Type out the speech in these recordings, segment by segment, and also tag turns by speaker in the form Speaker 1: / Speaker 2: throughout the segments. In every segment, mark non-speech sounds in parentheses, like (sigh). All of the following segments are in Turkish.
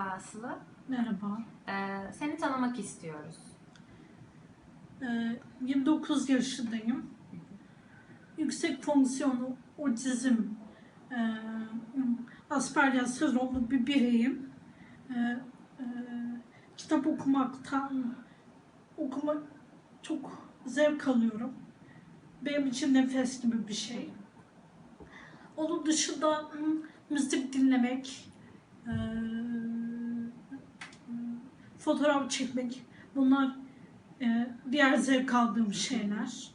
Speaker 1: Aslı.
Speaker 2: Merhaba.
Speaker 1: Ee, seni tanımak istiyoruz.
Speaker 2: Ee, 29 yaşındayım. Yüksek fonksiyonlu otizm, e, Asperger sendromlu bir bireyim. Ee, e, kitap okumaktan okuma çok zevk alıyorum. Benim için nefes gibi bir şey. Onun dışında hı, müzik dinlemek, e, fotoğraf çekmek bunlar e, diğer zevk aldığım şeyler.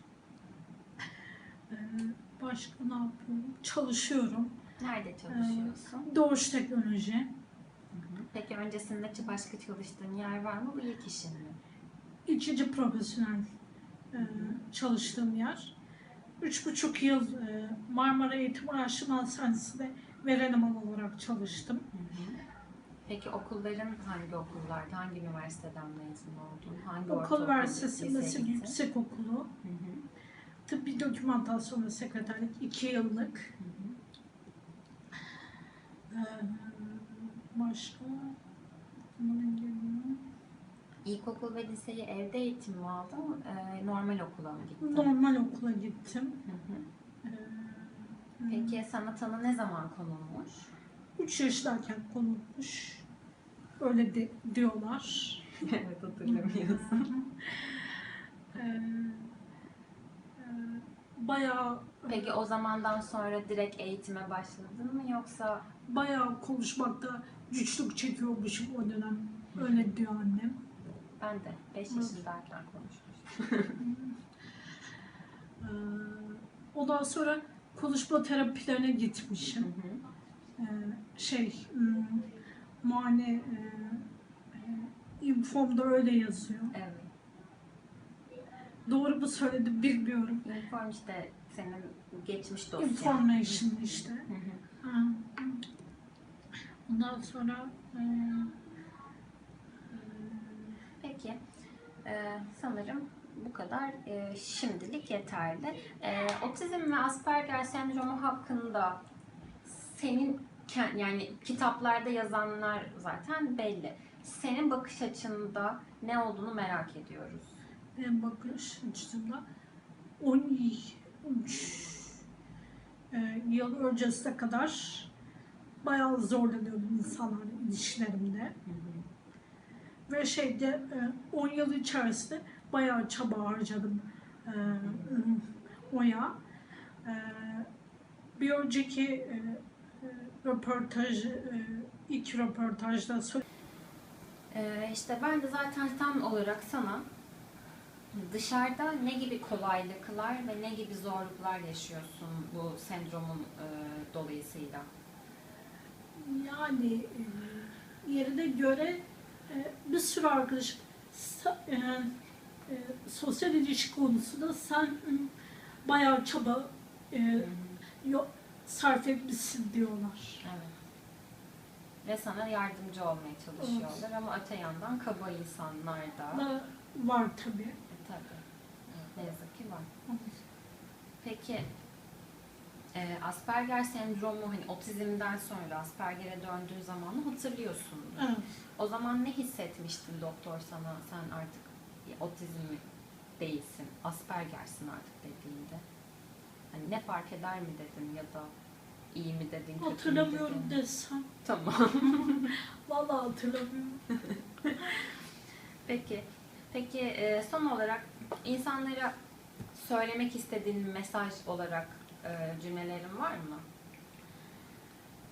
Speaker 2: E, başka ne yapıyorum? Çalışıyorum.
Speaker 1: Nerede çalışıyorsun?
Speaker 2: Doğuş teknoloji.
Speaker 1: Peki öncesinde başka çalıştığın yer var mı? Bu ilk işin mi?
Speaker 2: İkinci profesyonel e, çalıştığım yer. Üç buçuk yıl e, Marmara Eğitim Araştırma Hastanesi'nde veren olarak çalıştım.
Speaker 1: Peki okulların hangi okullarda, hangi üniversiteden mezun oldun? Hangi
Speaker 2: Okul Üniversitesi Meslek? Yüksek Okulu.
Speaker 1: Hı hı,
Speaker 2: Tıbbi dokümantasyon ve sekreterlik iki yıllık.
Speaker 1: hı hı.
Speaker 2: Ee, başka.
Speaker 1: İlkokul ve liseyi evde eğitim mi aldın? Ee, normal okula mı gittin?
Speaker 2: normal okula gittim.
Speaker 1: Hı hı.
Speaker 2: Ee,
Speaker 1: Peki sana tanı ne zaman konulmuş?
Speaker 2: 3 yaşındayken konulmuş. Öyle de, diyorlar. (laughs)
Speaker 1: evet hatırlamıyorsun. (laughs)
Speaker 2: Ee, e, bayağı
Speaker 1: Peki o zamandan sonra direkt eğitime başladın mı yoksa
Speaker 2: bayağı konuşmakta güçlük çekiyormuşum o dönem. Öyle diyor annem.
Speaker 1: ben de 5 yaşındayken konuşmuştum. (laughs)
Speaker 2: Ee, ondan sonra konuşma terapilerine
Speaker 1: Hı
Speaker 2: gitmişim.
Speaker 1: hı.
Speaker 2: Ee, şey hmm, muayene e, e, informda öyle yazıyor.
Speaker 1: Evet.
Speaker 2: Doğru mu söyledim bilmiyorum.
Speaker 1: Inform işte senin geçmiş dosyan.
Speaker 2: Information işte.
Speaker 1: Hı hı.
Speaker 2: Ha. Ondan sonra e,
Speaker 1: Peki. Ee, sanırım bu kadar e, şimdilik yeterli. Ee, otizm ve Asperger sendromu hakkında senin yani kitaplarda yazanlar zaten belli. Senin bakış açında ne olduğunu merak ediyoruz.
Speaker 2: benim bakış açımda 13 e, yıl öncesine kadar bayağı zorlanıyordum insanlarla ilişkilerimde. Ve şeyde e, 10 yıl içerisinde bayağı çaba harcadım e, oya. E, bir önceki e, e, röportaj, e, ilk röportajda.
Speaker 1: Ee, işte ben de zaten tam olarak sana dışarıda ne gibi kolaylıklar ve ne gibi zorluklar yaşıyorsun bu sendromun e, dolayısıyla?
Speaker 2: Yani e, yerine göre e, bir sürü arkadaş e, e, sosyal ilişki konusunda sen e, bayağı çaba e, yo- sarf etmişsin diyorlar.
Speaker 1: Evet. Ve sana yardımcı olmaya çalışıyorlar ama öte yandan kaba insanlar da
Speaker 2: Da var tabii.
Speaker 1: e, tabii evet, ne yazık ki var. Peki e, Asperger sendromu hani otizmden sonra Asperger'e döndüğü zamanı hatırlıyorsun.
Speaker 2: Evet.
Speaker 1: O zaman ne hissetmiştin doktor sana sen artık otizm değilsin, Asperger'sin artık dediğinde? Hani ne fark eder mi dedim ya da iyi mi dedin, kötü mü
Speaker 2: Hatırlamıyorum
Speaker 1: dedin?
Speaker 2: desem.
Speaker 1: Tamam. (laughs)
Speaker 2: Vallahi hatırlamıyorum. (laughs)
Speaker 1: Peki. Peki e, son olarak insanlara söylemek istediğin mesaj olarak e, cümlelerin var mı?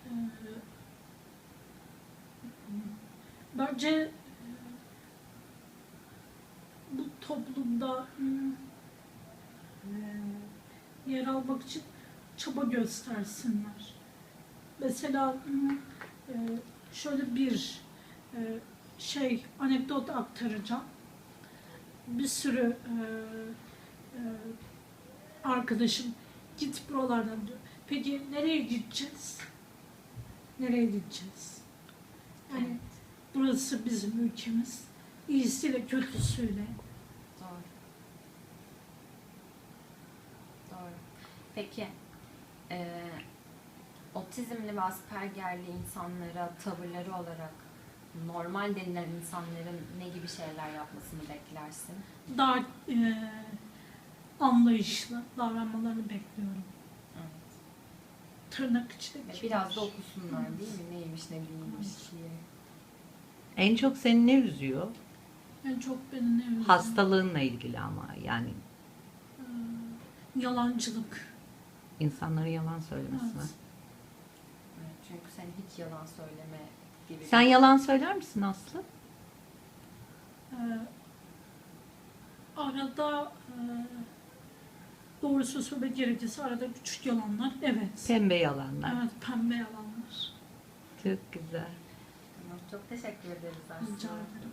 Speaker 2: Ee, Bence bu toplumda e, yer almak için çaba göstersinler. Mesela e, şöyle bir e, şey anekdot aktaracağım. Bir sürü e, arkadaşım git buralardan diyor. Peki nereye gideceğiz? Nereye gideceğiz? Yani burası bizim ülkemiz. İyisiyle kötüsüyle.
Speaker 1: Doğru. Doğru. Peki e, otizmli ve Asperger'li insanlara tavırları olarak normal denilen insanların ne gibi şeyler yapmasını beklersin?
Speaker 2: Daha e, anlayışlı davranmalarını bekliyorum.
Speaker 1: Evet.
Speaker 2: Tırnak içinde.
Speaker 1: Ve biraz da okusunlar değil mi? Neymiş ne değilmiş diye.
Speaker 3: En çok seni ne üzüyor?
Speaker 2: En çok beni ne üzüyor?
Speaker 3: Hastalığınla ilgili ama yani
Speaker 2: E, yalancılık.
Speaker 3: İnsanlara yalan söylemesine.
Speaker 2: Evet.
Speaker 1: Evet, çünkü sen hiç yalan söyleme gibi.
Speaker 3: Sen yalan söyler misin Aslı?
Speaker 2: E, arada e, doğrusu söylemek gerekirse arada küçük yalanlar. Evet.
Speaker 3: Pembe yalanlar.
Speaker 2: Evet pembe yalanlar.
Speaker 3: Çok güzel.
Speaker 1: Çok teşekkür ederiz aslında.
Speaker 2: Rica ederim.